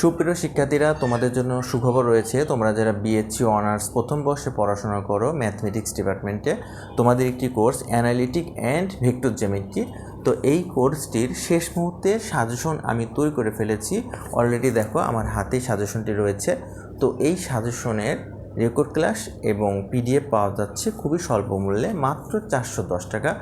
সুপ্রিয় শিক্ষার্থীরা, তোমাদের জন্য সুখবর রয়েছে, তোমরা যারা বিএসসি অনার্স প্রথম বর্ষে পড়াশোনা করো ম্যাথমেটিক্স ডিপার্টমেন্টে তোমাদের একটি কোর্স অ্যানালিটিক অ্যান্ড ভেক্টর জ্যামিতি তো এই কোর্সটির শেষ মুহূর্তে সাজেশন আমি তৈরি করে ফেলেছি। অলরেডি দেখো, আমার হাতেই সাজেশনটি রয়েছে। তো এই সাজেশনের রেকর্ড ক্লাস এবং পিডিএফ পাওয়া যাচ্ছে খুবই স্বল্প মূল্যে, মাত্র চারশো দশ টাকা।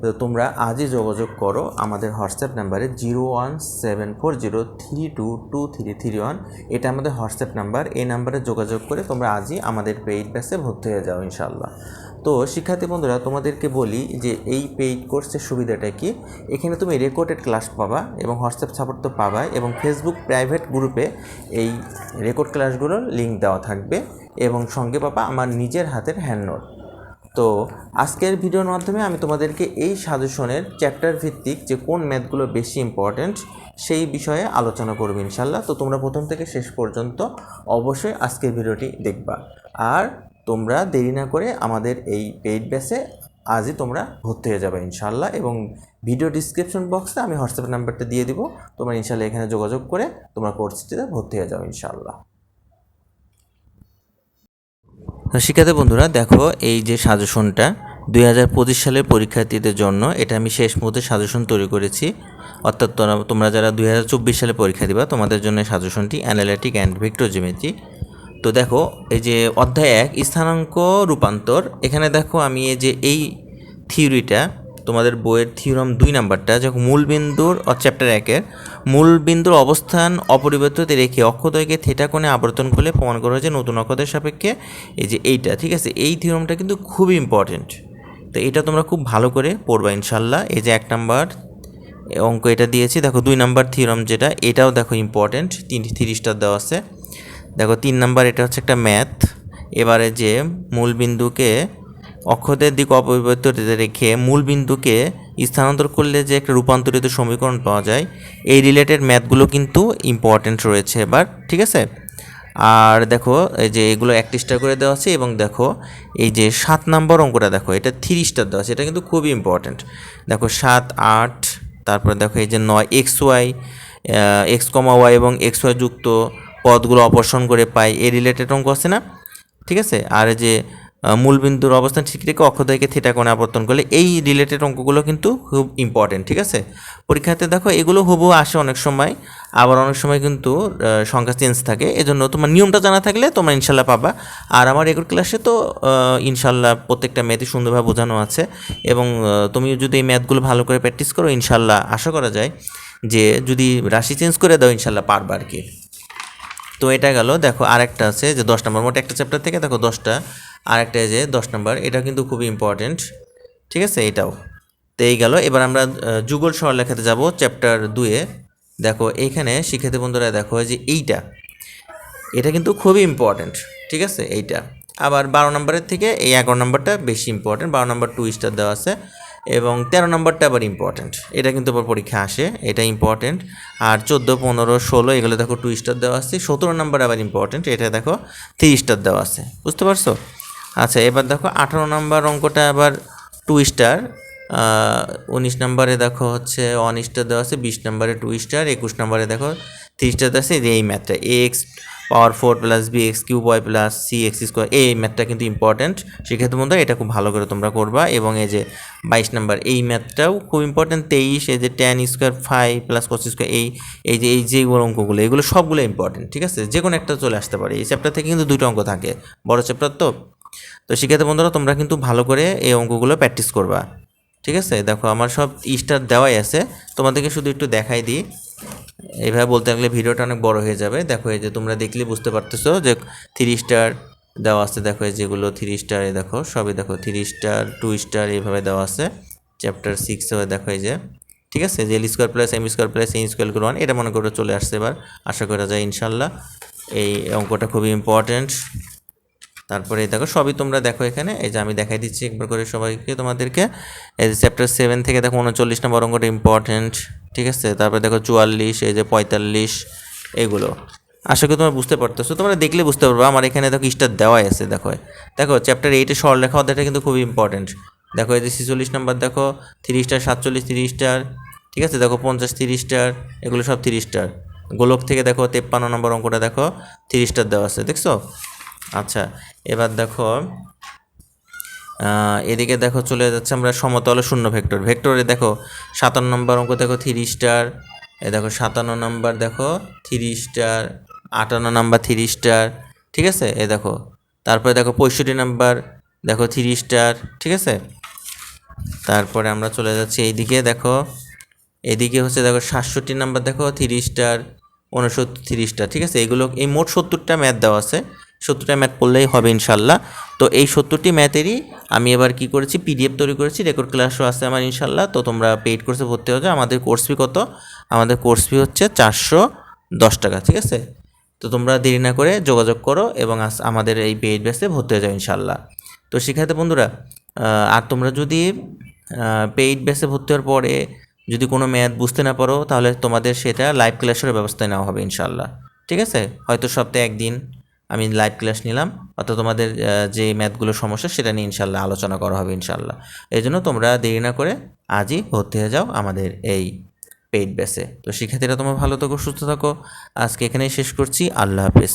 তো তোমরা আজই যোগাযোগ করো আমাদের হোয়াটসঅ্যাপ নাম্বারে zero one seven four zero three two two three three one. এটা আমাদের হোয়াটসঅ্যাপ নাম্বার, এই নাম্বারে যোগাযোগ করে তোমরা আজই আমাদের পেইড ব্যাসে ভর্তি হয়ে যাও ইনশাল্লাহ তো শিক্ষার্থী বন্ধুরা, তোমাদেরকে বলি যে এই পেইড কোর্সের সুবিধাটা কি? এখানে তুমি রেকর্ডেড ক্লাস পাবা এবং হোয়াটসঅ্যাপ সাপোর্ট তো পাবা এবং ফেসবুক প্রাইভেট গ্রুপে এই রেকর্ড ক্লাসগুলোর লিঙ্ক দেওয়া থাকবে। এবং সঙ্গে পাবা আমার নিজের হাতের হ্যান্ড নোট তো আজকের ভিডিওর মাধ্যমে আমি তোমাদেরকে এই সাজেশনের চ্যাপ্টার ভিত্তিক যে কোন ম্যাথগুলো বেশি ইম্পর্ট্যান্ট সেই বিষয়ে আলোচনা করব ইনশাল্লাহ তো তোমরা প্রথম থেকে শেষ পর্যন্ত অবশ্যই আজকের ভিডিওটি দেখবা। আর তোমরা দেরি না করে আমাদের এই পেইড ব্যাসে আজই তোমরা ভর্তি হয়ে যাবে ইনশাল্লাহ এবং ভিডিও ডিসক্রিপশন বক্সে আমি হোয়াটসঅ্যাপ নাম্বারটা দিয়ে দিব। তোমরা ইনশাল্লাহ এখানে যোগাযোগ করে তোমরা কোর্সটিতে ভর্তি হয়ে যাও ইনশাল্লাহ তো শিক্ষার্থী বন্ধুরা, দেখো এই যে সাজেশনটা, দুই হাজার পঁচিশ সালের পরীক্ষার্থীদের জন্য, এটা আমি শেষ মুহূর্তে সাজেশন তৈরি করেছি। অর্থাৎ তোমরা যারা দুই হাজার চব্বিশ সালে পরীক্ষা দিবা, তোমাদের জন্য সাজেশনটি অ্যানালিটিক অ্যান্ড ভেক্টর জিমেট্রি তো দেখো, এই যে অধ্যায় এক, স্থানাঙ্ক রূপান্তর, এখানে দেখো আমি এই যে এই থিওরিটা তোমাদের বইয়ের থিওরাম দুই নাম্বারটা যখন মূল বিন্দুর চ্যাপ্টার একের মূল বিন্দুর অবস্থান অপরিবর্তিত রেখে অক্ষদয়কে থেটা কোণে আবর্তন করলে প্রমাণ করা হয়েছে নতুন অক্ষদের সাপেক্ষে এই যে এইটা, ঠিক আছে? এই থিওরামটা কিন্তু খুবই ইম্পর্টেন্ট তো এটা তোমরা খুব ভালো করে পড়বা ইনশাল্লাহ এই যে এক নাম্বার অঙ্ক এটা দিয়েছি। দেখো, দুই নাম্বার থিওরাম যেটা, এটাও দেখো ইম্পর্টেন্ট তিন স্টার দেওয়া আছে। দেখো, তিন নাম্বার এটা হচ্ছে একটা ম্যাথ এবারে যে মূল বিন্দুকে অক্ষদের দিক অপরিবর্তিত রেখে মূল বিন্দুকে স্থানান্তর করলে যে একটা রূপান্তরিত সমীকরণ পাওয়া যায়, এই রিলেটেড ম্যাথগুলো কিন্তু ইম্পর্টেন্ট রয়েছে এবার, ঠিক আছে? আর দেখো, এই যে এগুলো স্টার করে দেওয়া আছে এবং দেখো, এই যে সাত নম্বর অঙ্কটা দেখো, এটা স্টার দেওয়া আছে, এটা কিন্তু খুবই ইম্পর্টেন্ট দেখো সাত, আট, তারপরে দেখো এই যে নয় x y x comma y এবং এক্স ওয়াই যুক্ত পদগুলো অপসারণ করে পাই, এই রিলেটেড অঙ্ক আছে না? ঠিক আছে? আর এই যে মূলবিন্দুর অবস্থান ঠিক রেখে অক্ষদয়কে থিটা কোণে আবর্তন করলে এই রিলেটেড অঙ্কগুলো কিন্তু খুব ইম্পর্টেন্ট ঠিক আছে? পরীক্ষাতে দেখো এগুলো হবু আসে অনেক সময় আবার অনেক সময় কিন্তু সংখ্যা চেঞ্জ থাকে। এজন্য তোমার নিয়মটা জানা থাকলে তোমরা ইনশাল্লাহ পাবা। আর আমার রেকর্ড ক্লাসে তো ইনশাল্লাহ প্রত্যেকটা ম্যাথই সুন্দরভাবে বোঝানো আছে এবং আহ, তুমি যদি এই ম্যাথগুলো ভালো করে প্র্যাকটিস করো ইনশাল্লাহ আশা করা যায় যে যদি রাশি চেঞ্জ করে দাও ইনশাল্লাহ পারবা আর কি। তো এটা গেল। দেখো আরেকটা আছে যে দশ নম্বর মোট একটা চ্যাপ্টার থেকে দেখো দশটা আরেকটা যে দশ নম্বর, এটা কিন্তু খুবই ইম্পর্টেন্ট ঠিক আছে? এটাও। তো এই গেল। এবার আমরা যুগল যুগল সরলেখাতে যাব চ্যাপ্টার দুয়ে দেখো, এইখানে শিক্ষার্থী বন্ধুরা, দেখো যে এইটা, এটা কিন্তু খুবই ইম্পর্টেন্ট ঠিক আছে? এইটা। আবার বারো নম্বরের থেকে এই এগারো নম্বরটা বেশি ইম্পর্টেন্ট বারো নম্বর টু স্টার দেওয়া আছে। এবং তেরো নম্বরটা আবার ইম্পর্টেন্ট এটা কিন্তু আবার পরীক্ষা আসে, এটা ইম্পর্টেন্ট আর চোদ্দ, পনেরো, ষোলো, এগুলো দেখো টু স্টার দেওয়া আছে। সতেরো নম্বর আবার ইম্পর্টেন্ট এটা দেখো থ্রি স্টার দেওয়া আছে। বুঝতে পারছ? আচ্ছা এবার দেখো আঠারো নম্বর অঙ্কটা আবার টু স্টার উনিশ নম্বরে দেখো হচ্ছে ওয়ান স্টার দেওয়া আছে, বিশ নম্বরে টু স্টার একুশ নম্বরে দেখো থ্রি স্টার দেওয়া আছে, এই ম্যাথটা a x power four plus b x q y plus c x square এই ম্যাথটা কিন্তু ইম্পর্টেন্ট সেক্ষেত্রে বন্ধু এটা খুব ভালো করে তোমরা করবা এবং এই যে বাইশ নাম্বার, এই ম্যাথটাও খুব ইম্পর্টেন্ট তেইশ, এই যে ten square five plus cos square এই এই যে, এই যেগুলো অঙ্কগুলো, এগুলো সবগুলো ইম্পর্টেন্ট ঠিক আছে? যে কোনো একটা চলে আসতে পারে, এই চ্যাপ্টার থেকে কিন্তু দুটো অঙ্ক থাকে, বড় চ্যাপ্টার তো? তো সেক্ষেত্রে বন্ধুরা, তোমরা কিন্তু ভালো করে এই অঙ্কগুলো প্র্যাকটিস করবা। ঠিক আছে? দেখো, আমার সব স্টার দেওয়াই আছে। তোমাদেরকে শুধু একটু দেখাই দিই। এইভাবে বলতে গেলে ভিডিওটা অনেক বড় হয়ে যাবে। দেখো, এই যে তোমরা দেখলে বুঝতে পারতেছো যে থ্রি স্টার দেওয়া আছে। দেখো, এই যেগুলো থ্রি স্টার এই দেখো, সবই দেখো থ্রি স্টার টু স্টার এইভাবে দেওয়া আছে। চ্যাপ্টার সিক্সে দেখো, এই যে। ঠিক আছে? যে l square plus m square plus n square one এটা মনে করে চলে আসছে এবার। আশা করা যায়, ইনশাল্লাহ। এই অঙ্কটা খুবই ইম্পর্ট্যান্ট তারপরে দেখো সবই তোমরা দেখো এখানে। এই যে আমি দেখাই দিচ্ছি একবার করে সবাইকে তোমাদেরকে। এই যে চ্যাপ্টার সেভেন থেকে দেখো উনচল্লিশ নম্বর অঙ্কটা ইম্পর্টেন্ট ঠিক আছে? তারপরে দেখো চুয়াল্লিশ, এই যে পঁয়তাল্লিশ, এগুলো। আশা করি তোমরা বুঝতে পারতেছো। তোমরা দেখলে বুঝতে পারব, আমার এখানে দেখো স্টার দেওয়াই আছে, দেখো। দেখো চ্যাপ্টার এইটে সরলেখা অধ্যায়টা কিন্তু খুবই ইম্পর্টেন্ট দেখো, এই যে ছিচল্লিশ নাম্বার, দেখো থ্রি স্টার সাতচল্লিশ থ্রি স্টার ঠিক আছে? দেখো, পঞ্চাশ থ্রি স্টার এগুলো সব থ্রি স্টার গোলক থেকে দেখো তেপ্পান্ন নম্বর অঙ্কটা দেখো থ্রি স্টার দেওয়া আছে, দেখছ? আচ্ছা এবার দেখো এদিকে দেখো চলে যাচ্ছে আমরা সমতল শূন্য ভেক্টর। ভেক্টরে দেখো সাতান্ন নম্বর অঙ্ক, দেখো থ্রি স্টার এ দেখো সাতান্ন নম্বর, দেখো থ্রি স্টার আটান্ন নাম্বার থ্রি স্টার ঠিক আছে? এ দেখো, তারপরে দেখো পঁয়ষট্টি নাম্বার, দেখো থ্রি স্টার ঠিক আছে? তারপরে আমরা চলে যাচ্ছি এইদিকে, দেখো, এদিকে হচ্ছে দেখো সাতষট্টি নাম্বার, দেখো থ্রি স্টার উনসত্তর থ্রি স্টার ঠিক আছে? এগুলো, এই মোট সত্তরটা ম্যাথ দেওয়া আছে। সত্তরটা ম্যাথ পড়লেই হবে ইনশাল্লাহ। তো এই সত্তরটি ম্যাথেরই আমি এবার কি করেছি পিডিএফ তৈরি করেছি রেকর্ড ক্লাসও আছে আমার ইনশাল্লাহ। তো তোমরা পেইড কোর্সে ভর্তি হয়ে আমাদের কোর্স ফি কত? আমাদের কোর্স ফি হচ্ছে চারশো দশ টাকা, ঠিক আছে? তো তোমরা দেরি না করে যোগাযোগ করো এবং আমাদের এই পেইড বেসে ভর্তি হয়ে যাও ইনশাল্লাহ। তো শিক্ষার্থী বন্ধুরা আর তোমরা যদি পেইড বেসে ভর্তি হওয়ার পরে যদি কোনো ম্যাথ বুঝতে না পারো, তাহলে তোমাদের সেটা লাইভ ক্লাসের ব্যবস্থা নেওয়া হবে ইনশাল্লাহ। ঠিক আছে? হয়তো সপ্তাহে একদিন। আমি লাইভ ক্লাস নিলাম, অর্থাৎ তোমাদের যে ম্যাথগুলো সমস্যা সেটা নিয়ে ইনশাল্লাহ আলোচনা করা হবে ইনশাল্লাহ। এই জন্য তোমরা দেরি না করে আজই ভর্তি হয়ে যাও আমাদের এই পেইড বেসে তো শিক্ষার্থীরা তোমরা ভালো থাকো, সুস্থ থাকো। আজকে এখানেই শেষ করছি। আল্লাহ হাফিজ।